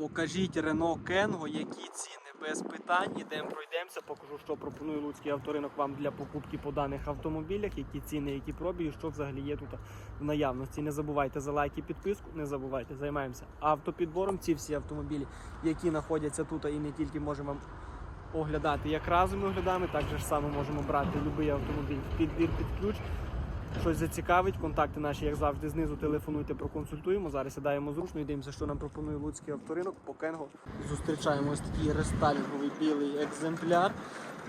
Покажіть Renault Kengo, які ціни без питань. Ідемо пройдемося, покажу, що пропонує Луцький авторинок вам для покупки по даних автомобілях, які ціни, які пробіги, що взагалі є тут в наявності. Не забувайте за лайк і підписку, не забувайте, займаємося автопідбором. Ці всі автомобілі, які знаходяться тут, і не тільки можемо вам оглядати як разом оглядаємо, так же ж само можемо брати будь-який автомобіль в підбір під ключ. Щось зацікавить, контакти наші, як завжди, знизу телефонуйте, проконсультуємо. Зараз сідаємо зручно і дивимося, що нам пропонує Луцький авторинок по Кенго. Зустрічаємо ось такий рестайлінговий білий екземпляр.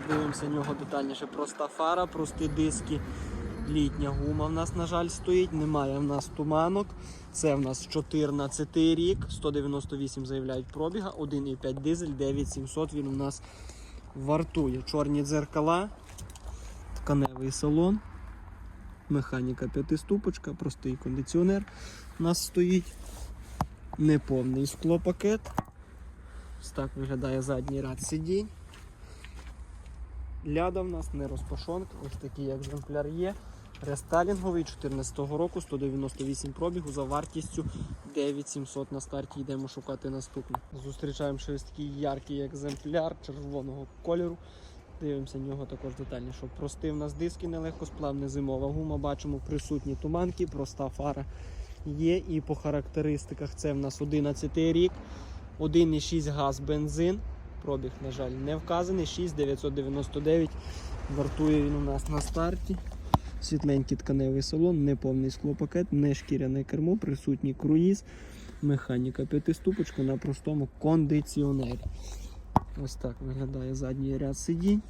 Дивимося нього детальніше. Проста фара, прості диски. Літня гума в нас, на жаль, стоїть. Немає в нас туманок. Це в нас 14 рік, 198 заявляють пробіга, 1,5 дизель, 9700 він у нас вартує. Чорні дзеркала, тканевий салон. Механіка п'ятиступочка, простий кондиціонер у нас стоїть. Неповний склопакет. Ось так виглядає задній ряд сидінь. Ляда в нас не розпашонка, ось такий екземпляр є. Рестайлінговий 14-го року, 198 пробігу за вартістю 9700 на старті. Йдемо шукати наступний. Зустрічаємо ще такий яркий екземпляр червоного кольору. Дивимося нього також детальніше. Прости в нас диски нелегкосплавна зимова гума. Бачимо присутні туманки, проста фара є. І по характеристиках це в нас 11 рік, 1,6 газ бензин. Пробіг, на жаль, не вказаний. 6,999. Вартує він у нас на старті. Світленький тканевий салон, неповний склопакет, не шкіряне кермо, присутній круїз, механіка п'ятиступочка на простому кондиціонері. Ось так виглядає задній ряд сидінь.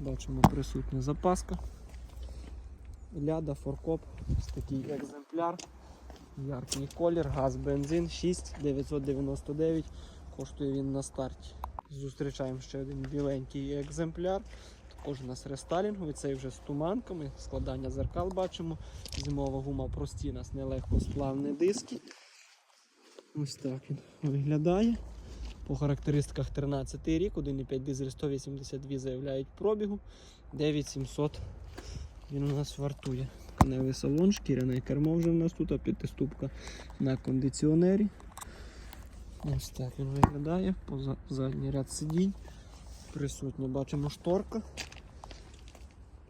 Бачимо присутня запаска. Ляда, форкоп, ось такий екземпляр. Яркий колір, газ, бензин 6,999. Коштує він на старті. Зустрічаємо ще один біленький екземпляр. Також у нас рестайлінговий, цей вже з туманками, складання зеркал бачимо. Зимова гума прості, у нас нелегко сплавні диски. Ось так він виглядає. По характеристиках 13 рік, 1,5 дизель 182 заявляють пробігу, 9700 він у нас вартує. Тканевий салон, шкіряне кермо вже в нас тут, а п'ятиступка на кондиціонері. Ось так він виглядає, поза задній ряд сидінь. Присутня, бачимо шторка.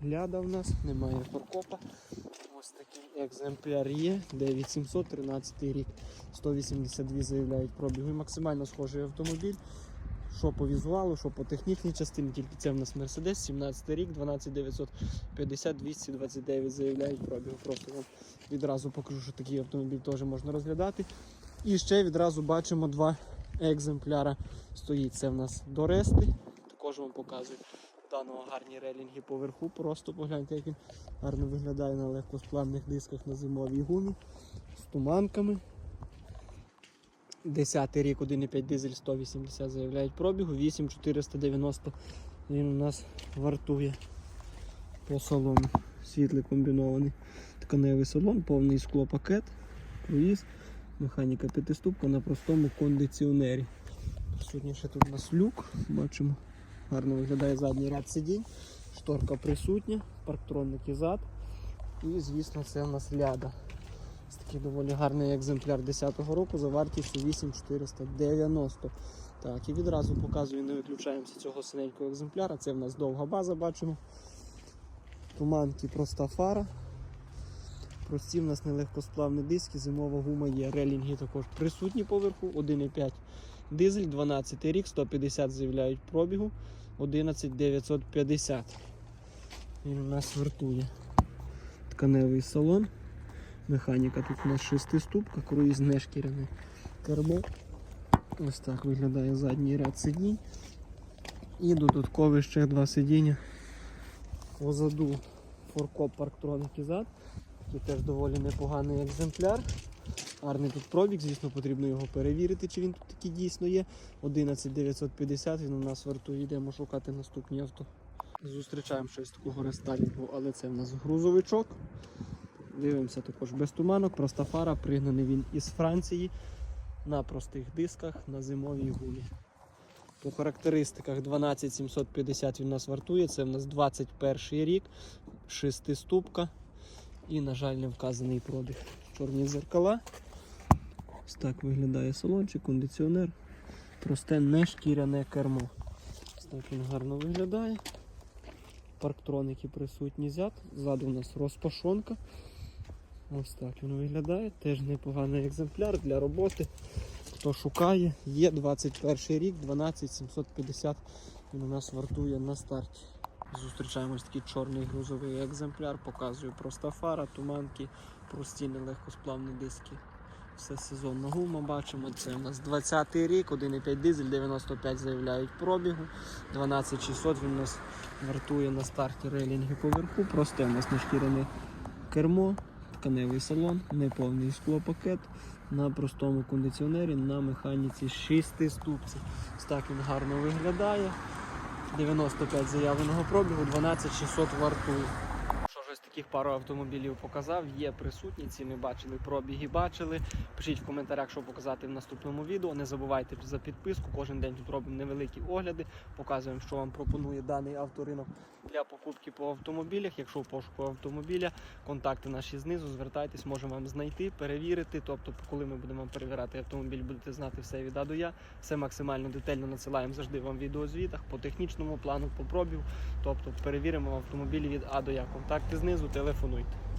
Ляда в нас, немає форкопа. Ось такий екземпляр є. 9713 рік. 182 заявляють пробігу. І максимально схожий автомобіль. Що по візуалу, що по технічній частині, тільки це в нас Mercedes, 17 рік, 12950, 229 заявляють пробігу. Просто вам відразу покажу, що такий автомобіль теж можна розглядати. І ще відразу бачимо два екземпляра стоїть. Це в нас Дорести. Також вам показую даного гарні релінги поверху. Просто погляньте, як він гарно виглядає на легкосплавних дисках на зимовій гумі з туманками. 10 рік, 1,5 дизель 180 заявляють пробігу, 8490 він у нас вартує по салону. Світлий комбінований тканевий салон, повний склопакет, круїз, механіка п'ятиступка на простому кондиціонері. Присутній ще тут у нас люк, бачимо, гарно виглядає задній ряд сидінь, шторка присутня, парктронники зад. І, звісно, це у нас ляда. Ось такий доволі гарний екземпляр 10-го року за вартістю 8490. Так, і відразу показую, не виключаємося цього синенького екземпляра. Це в нас довга база, бачимо. Туманки, проста фара. Прості в нас нелегкосплавні диски, зимова гума є. Релінги також присутні поверху, 1,5 дизель, 12 рік, 150 заявляють пробігу, 11950. Він у нас вартує. Тканевий салон. Механіка тут у нас шестиступка, круїз не. Ось так виглядає задній ряд сидінь. І додаткові ще два сидіння позаду форкоп парктроник і зад. Такий теж доволі непоганий екземпляр. Гарний тут пробіг, звісно, потрібно його перевірити, чи він тут такий дійсно є. 11950 він у нас вартує, йдемо шукати наступні авто. Зустрічаємо щось такого рестайлінгу, але це в нас грузовичок. Дивимося також без туманок, проста фара, пригнаний він із Франції на простих дисках на зимовій гумі. По характеристиках 12750 він у нас вартує, це в нас 21 рік, шестиступка і, на жаль, не вказаний пробіг. Чорні зеркала, Ось так виглядає салончик, кондиціонер. Просте не шкіряне кермо. Ось так він гарно виглядає. Парктроники присутні зад. Ззаду у нас розпашонка. Ось так він виглядає. Теж непоганий екземпляр для роботи. Хто шукає, є 21 рік, 12750 він у нас вартує на старті. Зустрічаємо ось такий чорний грузовий екземпляр, показую проста фара, туманки, прості нелегкосплавні диски. Все сезонна гума бачимо. Це у нас 20 рік, 1,5 дизель, 95 заявляють пробігу. 12600 він нас вартує на старті рейлінги поверху. Просте у нас нешкірене кермо, тканевий салон, неповний склопакет на простому кондиціонері на механіці 6 ступців. Так він гарно виглядає. 95 заявленого пробігу, 12600 вартує. Таких пару автомобілів показав, є присутні, ціни бачили, пробіги бачили. Пишіть в коментарях, що показати в наступному відео. Не забувайте за підписку. Кожен день тут робимо невеликі огляди, показуємо, що вам пропонує даний авторинок для покупки по автомобілях. Якщо в пошуку автомобіля, контакти наші знизу, звертайтесь, можемо вам знайти, перевірити. Тобто, коли ми будемо перевіряти автомобіль, будете знати все від А до Я. Все максимально детально надсилаємо завжди вам в відеозвітах по технічному плану, по пробігу. Тобто перевіримо автомобілі від А до Я. Контакти знизу, телефонуйте.